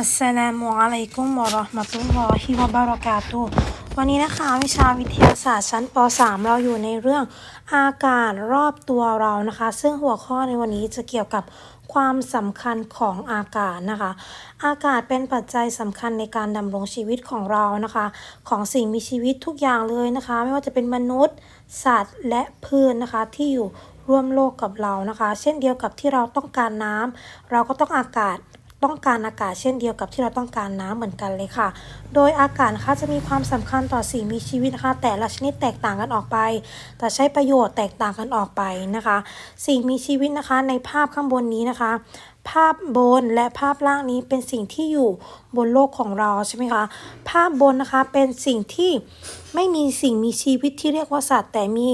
อัสสลามุอะลัยกุมวะเราะห์มะตุลลอฮิวะบะเราะกาตุฮ์วันนี้นะคะวิชาวิทยาศาสตร์ชั้นป .3 เราอยู่ในเรื่องอากาศรอบตัวเรานะคะ ซึ่งหัวข้อในวันนี้จะเกี่ยวกับความสำคัญของอากาศนะคะ อากาศเป็นปัจจัยสำคัญในการดำรงชีวิตของเรานะคะ ของสิ่งมีชีวิตทุกอย่างเลยนะคะ ไม่ว่าจะเป็นมนุษย์ สัตว์และพืชนนะคะที่อยู่ร่วมโลกกับเรานะคะ เช่นเดียวกับที่เราต้องการน้ำเราก็ต้องอากาศ ต้องการอากาศเช่นเดียวกับที่เราต้องการน้ำเหมือนกันเลยค่ะ โดยอากาศนะคะจะมีความสำคัญต่อสิ่งมีชีวิตนะคะแต่ละชนิดแตกต่างกันออกไป แต่ใช้ประโยชน์แตกต่างกันออกไปนะคะ สิ่งมีชีวิตนะคะในภาพข้างบนนี้นะคะ ภาพบนและภาพล่างนี้เป็นสิ่งที่อยู่บนโลกของเราใช่ไหมคะ ภาพบนนะคะเป็นสิ่งที่ไม่มีสิ่งมีชีวิตที่เรียกว่าสัตว์ แต่มี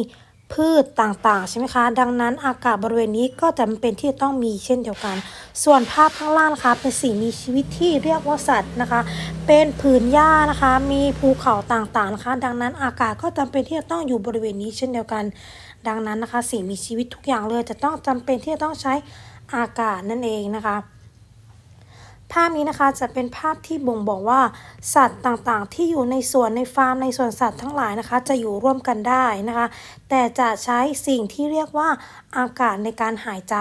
พืชต่างๆ ใช่ไหมคะ ดังนั้นอากาศบริเวณนี้ก็จะเป็นที่จะต้องมีเช่นเดียวกัน ส่วนภาพข้างล่างนะคะเป็นสิ่งมีชีวิตที่เรียกว่าสัตว์นะคะ เป็นผืนหญ้านะคะ มีภูเขาต่างๆนะคะ ดังนั้นอากาศก็จำเป็นที่จะต้องอยู่บริเวณนี้เช่นเดียวกัน ดังนั้นนะคะ สิ่งมีชีวิตทุกอย่างเลยจะต้องจำเป็นที่จะต้องใช้อากาศนั่นเองนะคะ ภาพนี้นะคะจะเป็นภาพที่บ่งบอกว่า สัตว์ต่างๆ ที่อยู่ในสวนในฟาร์มในสวนสัตว์ทั้งหลายนะคะ จะอยู่ร่วมกันได้นะคะ แต่จะใช้สิ่งที่เรียกว่าอากาศในการหายใจ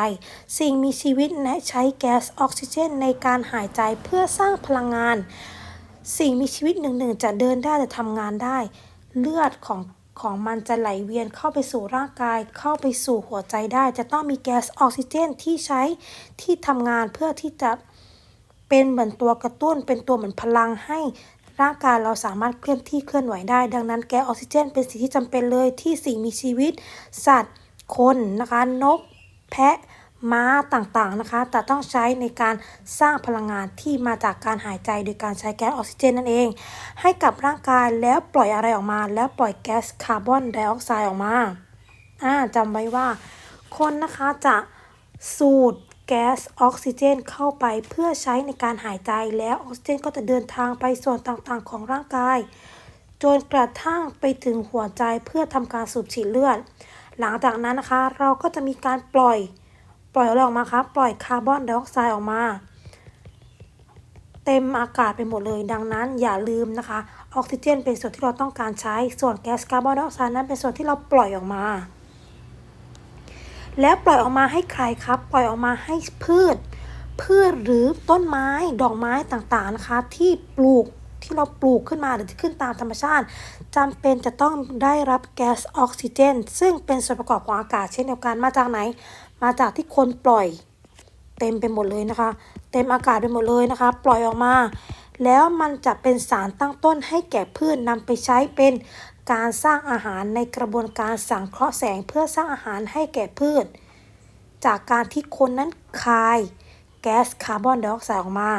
สิ่งมีชีวิตและใช้แก๊สออกซิเจน ในการหายใจเพื่อสร้างพลังงาน สิ่งมีชีวิตหนึ่งๆจะเดินได้จะทำงานได้ เลือดของของมันจะไหลเวียนเข้าไปสู่ร่างกาย เข้าไปสู่หัวใจได้ จะต้องมีแก๊สออกซิเจนที่ใช้ที่ทำงานเพื่อที่จะ เป็นเหมือนตัวกระตุ้น เป็นตัวเหมือนพลังให้ร่างกายเราสามารถเคลื่อนที่เคลื่อนไหวได้ ดังนั้นแก๊สออกซิเจน เป็นสิ่งที่จำเป็นเลยที่สิ่งมีชีวิต สัตว์ คนนะคะ นก แพะ ม้าต่างๆนะคะ แต่ต้องใช้ในการสร้างพลังงานที่มาจากการหายใจโดยการใช้แก๊สออกซิเจนนั่นเอง ให้กับร่างกายแล้วปล่อยอะไรออกมา แล้วปล่อยแก๊สคาร์บอนไดออกไซด์ออกมาอ่าจำไว้ว่าคนนะคะจะสูด แก๊สออกซิเจนเข้าไปเพื่อใช้ในการหายใจแล้วออกซิเจนก็จะเดินทางไปส่วนต่างๆ ของร่างกาย จนกระทั่งไปถึงหัวใจเพื่อทำการสูบฉีดเลือด หลังจากนั้นนะคะ เราก็จะมีการปล่อยปล่อยอะไรออกมาคะปล่อยคาร์บอนไดออกไซด์ออกมา เต็มอากาศไปหมดเลยดังนั้น อย่าลืมนะคะ ออกซิเจนเป็นส่วนที่เราต้องการใช้ส่วนแก๊สคาร์บอนไดออกไซด์นั้นเป็นส่วนที่เราปล่อยออกมา แล้วปล่อยออกมาให้ใครครับ ปล่อยออกมาให้พืช พืชหรือต้นไม้ดอกไม้ต่างๆนะคะ ที่ปลูกที่เราปลูกขึ้นมาหรือที่ขึ้นตามธรรมชาติจำเป็นจะต้องได้รับแก๊สออกซิเจน ซึ่งเป็นส่วนประกอบของอากาศเช่นเดียวกันมาจากไหน มาจากที่คนปล่อย เต็มไปหมดเลยนะคะ เต็มอากาศไปหมดเลยนะคะ ปล่อยออกมา แล้วมันจะเป็นสารตั้งต้นให้แก่พืชนำไปใช้เป็น การสร้างอาหารในกระบวนการสังเคราะห์แสงเพื่อสร้างอาหารให้แก่พืช จากการที่คนนั้นคายแก๊สคาร์บอนไดออกไซด์ออกมา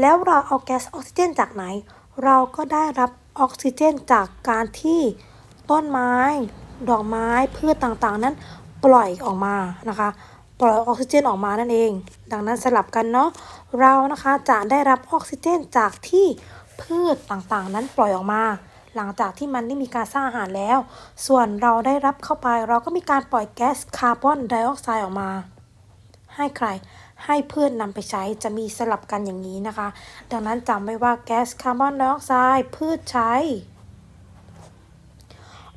แล้วเราเอาแก๊สออกซิเจนจากไหน เราก็ได้รับออกซิเจนจากการที่ต้นไม้ ดอกไม้พืชต่างๆ นั้นปล่อยออกมานะคะ ปล่อยออกซิเจนออกมานั่นเอง ดังนั้นสลับกันเนาะ เรานะคะจะได้รับออกซิเจนจากที่พืชต่างๆ นั้นปล่อยออกมา หลังจากที่มันได้มีการสร้างอาหารแล้ว ส่วนเราได้รับเข้าไปเราก็มีการปล่อยแก๊สคาร์บอนไดออกไซด์ออกมา ให้ใครให้เพื่อนนำไปใช้จะมีสลับกันอย่างนี้นะคะ ดังนั้นจำไว้ว่าแก๊สคาร์บอนไดออกไซด์พืชใช้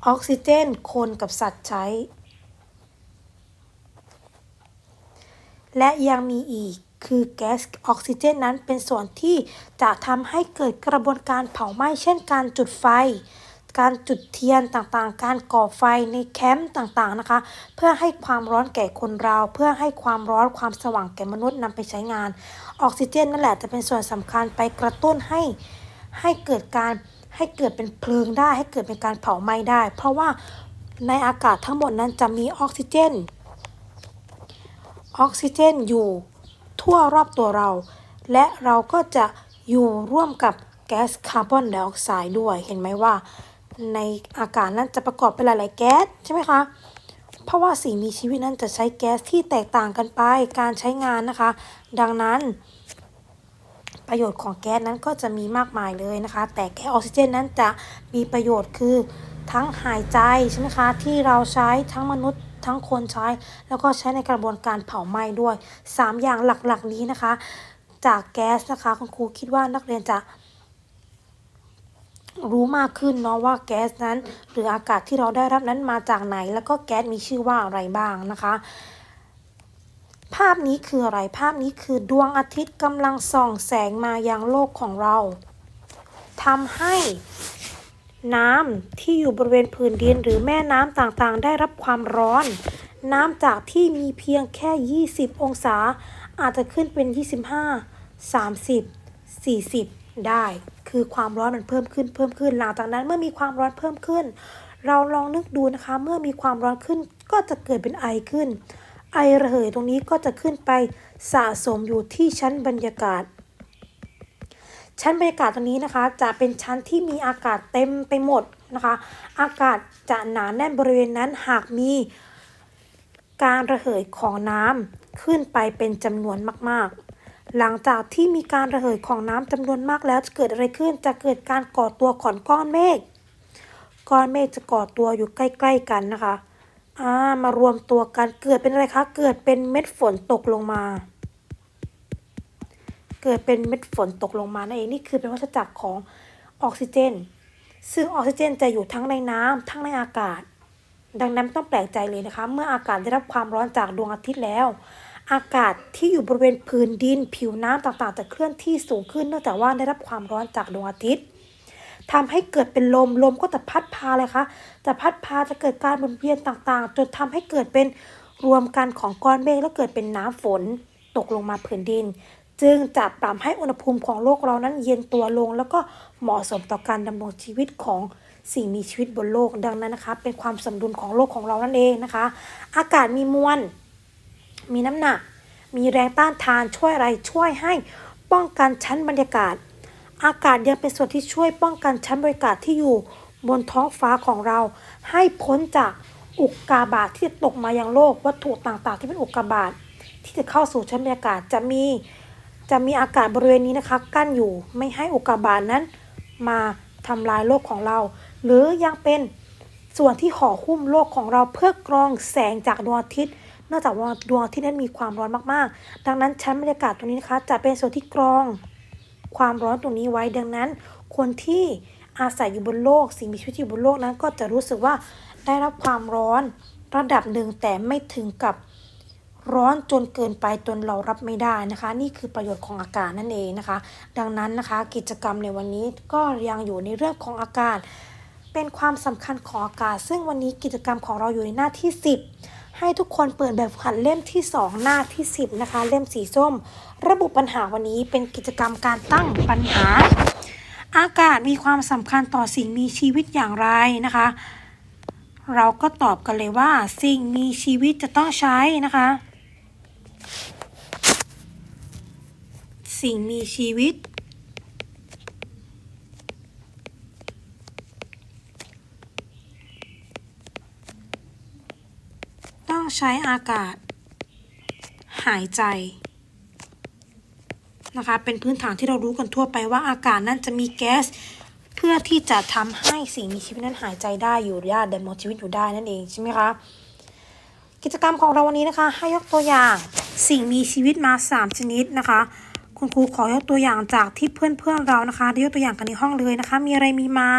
ออกซิเจนคนกับสัตว์ใช้ และยังมีอีก คือแก๊สออกซิเจนนั้นเป็นส่วนที่จะทำให้เกิดกระบวนการเผาไหม้ เช่นการจุดไฟ การจุดเทียนต่างๆ การก่อไฟในแคมป์ต่างๆนะคะ เพื่อให้ความร้อนแก่คนเรา เพื่อให้ความร้อนความสว่างแก่มนุษย์นำไปใช้งาน ออกซิเจนนั่นแหละจะเป็นส่วนสำคัญไปกระตุ้นให้ให้เกิดการให้เกิดเป็นเพลิงได้ ให้เกิดเป็นการเผาไหม้ได้ เพราะว่าในอากาศทั้งหมดนั้นจะมีออกซิเจน ออกซิเจนอยู่ ทั่วรอบตัวเรา และเราก็จะอยู่ร่วมกับแก๊สคาร์บอนไดออกไซด์ด้วย เห็นไหมว่า ในอากาศนั้นจะประกอบไปหลาย ๆ แก๊สใช่ไหมคะ เพราะว่าสิ่งมีชีวิตนั้นจะใช้แก๊สที่แตกต่างกันไป การใช้งานนะคะ ดังนั้น ประโยชน์ของแก๊สนั้นก็จะมีมากมายเลยนะคะ แต่แก๊สออกซิเจนนั้นจะมีประโยชน์คือทั้งหายใจใช่ไหมคะ ที่เราใช้ทั้งมนุษย์ ทั้งคนใช้ แล้วก็ใช้ในกระบวนการเผาไหม้ด้วย 3 อย่างหลักๆนี้นะคะ จากแก๊สนะคะคุณครูคิดว่านักเรียนจะรู้มากขึ้นเนาะว่าแก๊สนั้น หรืออากาศที่เราได้รับนั้นมาจากไหน แล้วก็แก๊สมีชื่อว่าอะไรบ้างนะคะ ภาพนี้คืออะไรภาพนี้คือดวงอาทิตย์กำลังส่องแสงมายังโลกของเราทำให้ น้ำที่อยู่บริเวณผืนดินหรือแม่น้ำต่างๆ ได้รับความร้อน น้ำจากที่มีเพียงแค่ 20 องศา อาจจะขึ้นเป็น 25 30 40 ได้ คือความร้อนมันเพิ่มขึ้นเพิ่มขึ้น หลังจากนั้นเมื่อมีความร้อนเพิ่มขึ้น เราลองนึกดูนะคะ เมื่อมีความร้อนขึ้นก็จะเกิดเป็นไอขึ้น ไอระเหยตรงนี้ก็จะขึ้นไปสะสมอยู่ที่ชั้นบรรยากาศ ชั้นบรรยากาศตรงนี้นะคะ จะเป็นชั้นที่มีอากาศเต็มไปหมดนะคะ อากาศจะหนาแน่นบริเวณนั้นหากมีการระเหยของน้ำขึ้นไปเป็นจำนวนมากๆ หลังจากที่มีการระเหยของน้ำจำนวนมากแล้วจะเกิดอะไรขึ้น จะเกิดการก่อตัวของก้อนเมฆ ก้อนเมฆจะก่อตัวอยู่ใกล้ ๆ กันนะคะ อ่ามารวมตัวกันเกิดเป็นอะไรคะ เกิดเป็นเม็ดฝนตกลงมา เกิดเป็นเม็ดฝนตกลงมานั่นเองนี่คือเป็นวัฏจักรของออกซิเจน ซึ่งออกซิเจนจะอยู่ทั้งในน้ำทั้งในอากาศ ดังนั้นต้องแปลกใจเลยนะคะ เมื่ออากาศได้รับความร้อนจากดวงอาทิตย์แล้ว อากาศที่อยู่บริเวณพื้นดิน ผิวน้ำต่างๆ จะเคลื่อนที่สูงขึ้นเนื่องจากว่าได้รับความร้อนจากดวงอาทิตย์ทำให้เกิดเป็นลม ลมก็จะพัดพาเลยคะจะพัดพาจะเกิดการหมุนเวียนต่างๆ จนทำให้เกิดเป็นรวมกันของก้อนเมฆแล้วเกิดเป็นน้ำฝนตกลงมาผืนดิน จึงจะปรับให้อุณหภูมิของโลกเรานั้นเย็นตัวลง แล้วก็เหมาะสมต่อการดำรงชีวิตของสิ่งมีชีวิตบนโลกดังนั้นนะคะ เป็นความสมดุลของโลกของเรานั่นเองนะคะ อากาศมีมวล มีน้ำหนัก มีแรงต้านทานช่วยอะไรช่วยให้ป้องกันชั้นบรรยากาศ อากาศยังเป็นส่วนที่ช่วยป้องกันชั้นบรรยากาศที่อยู่บนท้องฟ้าของเรา ให้พ้นจากอุกกาบาตที่จะตกมายังโลกวัตถุต่างๆ ที่เป็นอุกกาบาตที่จะเข้าสู่ชั้นบรรยากาศจะมี จะมีอากาศบริเวณนี้นะคะ กั้นอยู่ไม่ให้อุกกาบาตนั้น มาทำลายโลกของเรา หรือยังเป็นส่วนที่ห่อหุ้มโลกของเราเพื่อกรองแสงจากดวงอาทิตย์เนื่องจากว่าดวงอาทิตย์นั้นมีความร้อนมากๆ ดังนั้นชั้นบรรยากาศตรงนี้นะคะ จะเป็นส่วนที่กรองความร้อนตรงนี้ไว้ดังนั้น คนที่อาศัยอยู่บนโลก สิ่งมีชีวิตอยู่บนโลกนั้น ก็จะรู้สึกว่าได้รับความร้อนระดับหนึ่งแต่ไม่ถึงกับ ร้อนจนเกินไปจนเรารับไม่ได้นะคะ นี่คือประโยชน์ของอากาศนั่นเองนะคะ ดังนั้นนะคะกิจกรรมในวันนี้ก็ยังอยู่ในเรื่องของอากาศ เป็นความสำคัญของอากาศ ซึ่งวันนี้กิจกรรมของเราอยู่ในหน้าที่ 10 ให้ทุกคนเปิดแบบหัดเล่มที่ 2 หน้าที่ 10 นะคะ เล่มสีส้ม ระบุปัญหาวันนี้เป็นกิจกรรมการตั้งปัญหา อากาศมีความสำคัญต่อสิ่งมีชีวิตอย่างไรนะคะเราก็ตอบกันเลยว่าสิ่งมีชีวิตจะต้องใช้นะคะ สิ่งมีชีวิต ต้องใช้อากาศ หายใจนะคะเป็นพื้นฐานที่เรารู้กันทั่วไปว่าอากาศนั้นจะมีแก๊สเพื่อที่จะทำให้สิ่งมีชีวิตนั้นหายใจได้อยู่ได้ดำรงชีวิตอยู่ได้นั่นเองใช่ไหมคะ กิจกรรมของเราวันนี้นะคะ ให้ยกตัวอย่างสิ่งมีชีวิตมา 3 ชนิดนะคะ คุณครูขอยกตัวอย่างจากที่เพื่อนๆเรานะคะได้ยกตัวอย่างกันในห้องเลยนะคะ มีอะไรมีม้า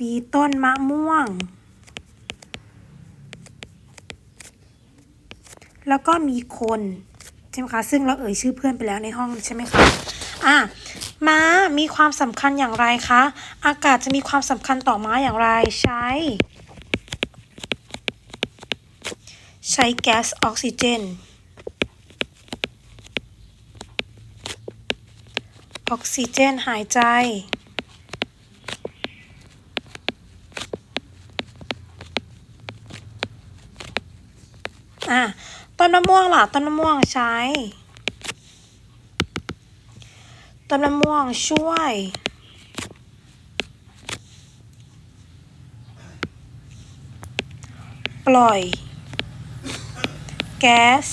มีต้นมะม่วง แล้วก็มีคนใช่ไหมคะซึ่งเราเอ่ยชื่อเพื่อนไปแล้วในห้องใช่ไหมคะอะม้ามีความสำคัญอย่างไรคะ อากาศจะมีความสำคัญต่อม้าอย่างไรใช้ ใช้แก๊สออกซิเจน ออกซิเจนหายใจ อะ ต้นมะม่วงล่ะ ต้นมะม่วงใช้ ต้นมะม่วงช่วยปล่อย แก๊ส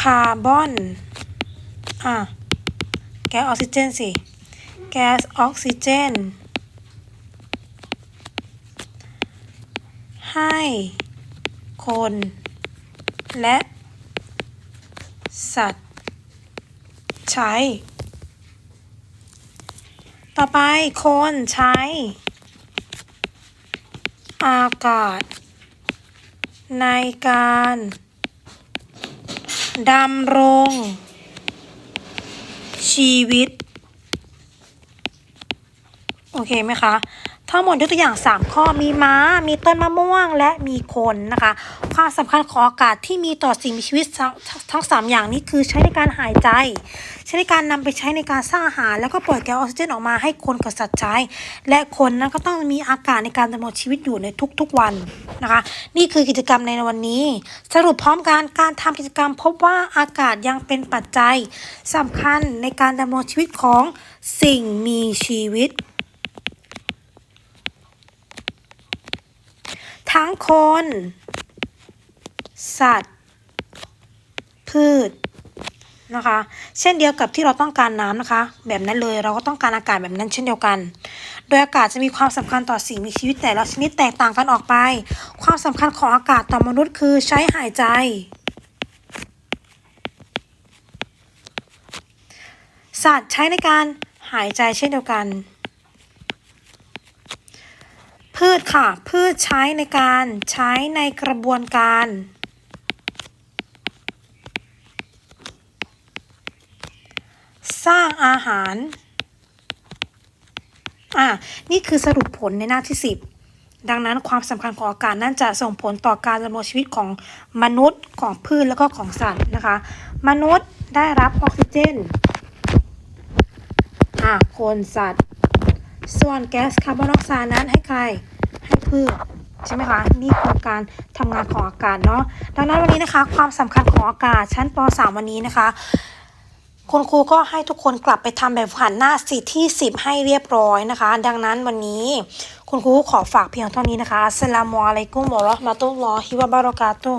คาร์บอน อะ แก๊สออกซิเจนสิ แก๊สออกซิเจน ให้ คน และ สัตว์ ใช้ ต่อไปคนใช้ อากาศ ในการดำรงชีวิต โอเคไหมคะ ทั้งหมดยกตัวอย่าง 3 ข้อมีม้า มีต้นมะม่วงและมีคนนะคะ ความสำคัญของอากาศที่มีต่อสิ่งมีชีวิตทั้งทั้งสามอย่างนี้คือใช้ในการหายใจ ใช้ในการนำไปใช้ในการสร้างอาหาร แล้วก็ปล่อยแก๊สออกซิเจนออกมาให้คนกับสัตว์ใช้ และคนนั้นก็ต้องมีอากาศในการดำรงชีวิตอยู่ในทุกๆวันนะคะ นี่คือกิจกรรมในวันนี้ สรุปพร้อมกันการทำกิจกรรม พบว่าอากาศยังเป็นปัจจัยสำคัญในการดำรงชีวิตของสิ่งมีชีวิต ทั้งคน สัตว์ พืชนะคะ เช่นเดียวกับที่เราต้องการน้ำนะคะ แบบนั้นเลยเราก็ต้องการอากาศแบบนั้นเช่นเดียวกัน โดยอากาศจะมีความสำคัญต่อสิ่งมีชีวิตแต่ละชนิดแตกต่างกันออกไป ความสำคัญของอากาศต่อมนุษย์คือใช้หายใจ สัตว์ใช้ในการหายใจเช่นเดียวกัน พืชค่ะ พืชใช้ในการใช้ในกระบวนการสร้างอาหาร อ่า นี่คือสรุปผลในหน้าที่ 10 ดังนั้นความสำคัญของอากาศนั้นจะส่งผลต่อการดำรงชีวิตของมนุษย์ของพืชแล้วก็ของสัตว์นะคะ มนุษย์ได้รับออกซิเจนอ่าคนสัตว์ ส่วนแก๊สคาร์บอนไดออกไซด์นั้นให้ใครให้พืชใช่ไหมคะนี่คือการทำงานของอากาศเนาะดังนั้นวันนี้นะคะ ความสำคัญของอากาศชั้นป .3 วันนี้นะคะคุณครูก็ให้ทุกคนกลับไปทำแบบฝึกหัดหน้าสิที่ 10 ให้เรียบร้อยนะคะ ดังนั้นวันนี้คุณครูขอฝากเพียงเท่านี้นะคะสลามอะลัยกุมวะเราะห์มะตุลลอฮิวะบะเรากาตุ